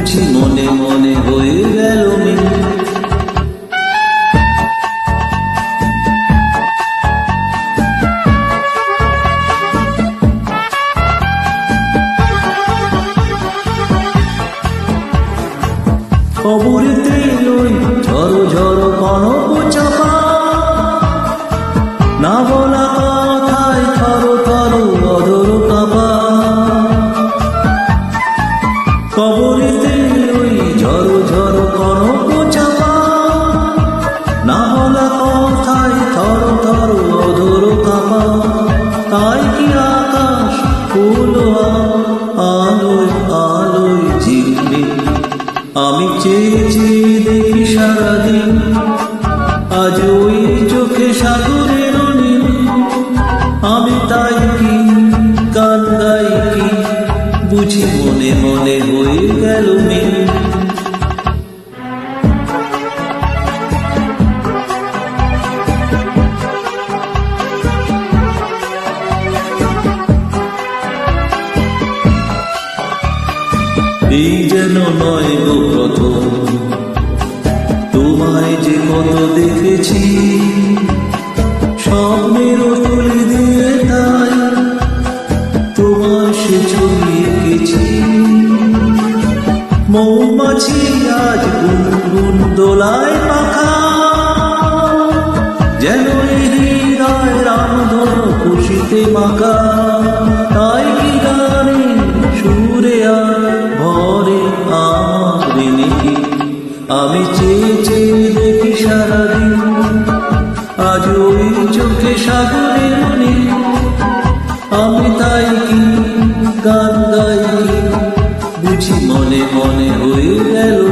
বুঝি মনে মনে হয়ে গেল মিল। অবরেতে ওই না বলা কথায় থরো থরো অধর কাপা। তাই কি আকাশ হলো আলোয় আলোয় ঝিলমিল আমি চেয়েছি মনে হয়ে গেল এই যেন নয় গো প্রথম তোমায় যে কত দেখেছি স্বপ্নের তুলি মৌমাছি আজ গুনগুন দোলায় পাখা। যেন হৃদয় রামধন খুশিতে মাখা তাই কি গানে সুরে আর ভরে আমার নেকি? আমি চেয়ে চেয়ে দেখি সারাদিন, আজ ওই চোখে সাগরের নীল আমি বুঝি মনে মনে হয়ে গেল।